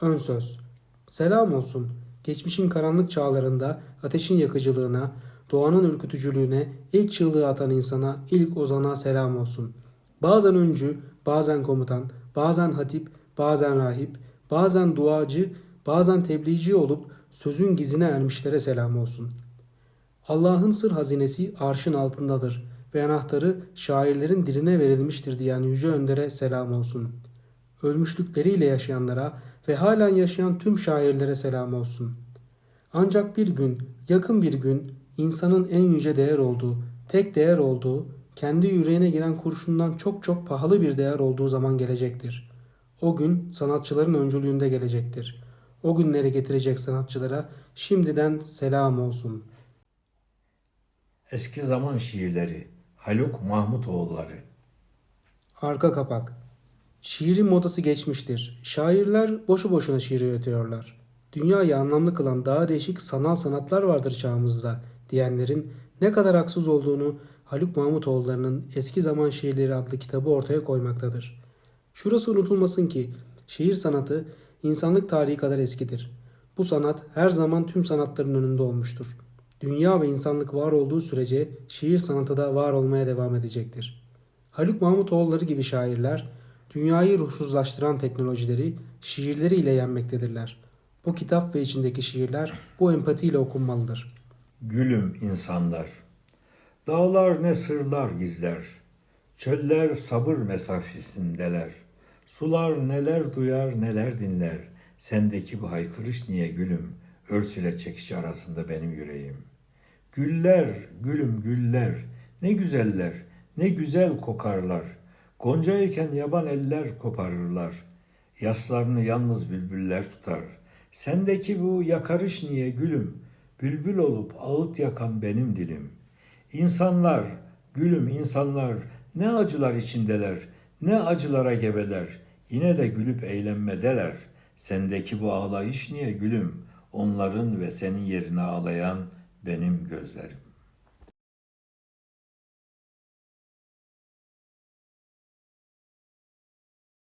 Ön söz. Selam olsun. Geçmişin karanlık çağlarında ateşin yakıcılığına, doğanın ürkütücülüğüne ilk çığlığı atan insana, ilk ozana selam olsun. Bazen öncü, bazen komutan, bazen hatip, bazen rahip, bazen duacı, bazen tebliğci olup sözün gizine ermişlere selam olsun. Allah'ın sır hazinesi arşın altındadır ve anahtarı şairlerin diline verilmiştir diyen Yüce Önder'e selam olsun. Ölmüşlükleriyle yaşayanlara ve halen yaşayan tüm şairlere selam olsun. Ancak bir gün, yakın bir gün insanın en yüce değer olduğu, tek değer olduğu, kendi yüreğine giren kurşundan çok çok pahalı bir değer olduğu zaman gelecektir. O gün sanatçıların öncülüğünde gelecektir. O günleri getirecek sanatçılara şimdiden selam olsun.'' Eski zaman şiirleri Haluk Mahmutoğulları Arka kapak. Şiirin modası geçmiştir. Şairler boşu boşuna şiir üretiyorlar. Dünyayı anlamlı kılan daha değişik sanal sanatlar vardır çağımızda diyenlerin ne kadar haksız olduğunu Haluk Mahmutoğulları'nın Eski Zaman Şiirleri adlı kitabı ortaya koymaktadır. Şurası unutulmasın ki şiir sanatı insanlık tarihi kadar eskidir. Bu sanat her zaman tüm sanatların önünde olmuştur. Dünya ve insanlık var olduğu sürece şiir sanatı da var olmaya devam edecektir. Haluk Mahmutoğulları gibi şairler dünyayı ruhsuzlaştıran teknolojileri şiirleriyle yenmektedirler. Bu kitap ve içindeki şiirler bu empatiyle okunmalıdır. Gülüm insanlar. Dağlar ne sırlar gizler. Çöller sabır mesafesindeler. Sular neler duyar neler dinler. Sendeki bu haykırış niye gülüm? Örsüle çekiş arasında benim yüreğim. Güller gülüm güller. Ne güzeller ne güzel kokarlar Gonca iken yaban eller koparırlar Yaslarını yalnız bülbüller tutar Sendeki bu yakarış niye gülüm Bülbül olup ağıt yakan benim dilim İnsanlar, gülüm insanlar ne acılar içindeler, ne acılara gebeler. Yine de gülüp eğlenmedeler. Sendeki bu ağlayış niye gülüm? Onların ve senin yerine ağlayan benim gözlerim.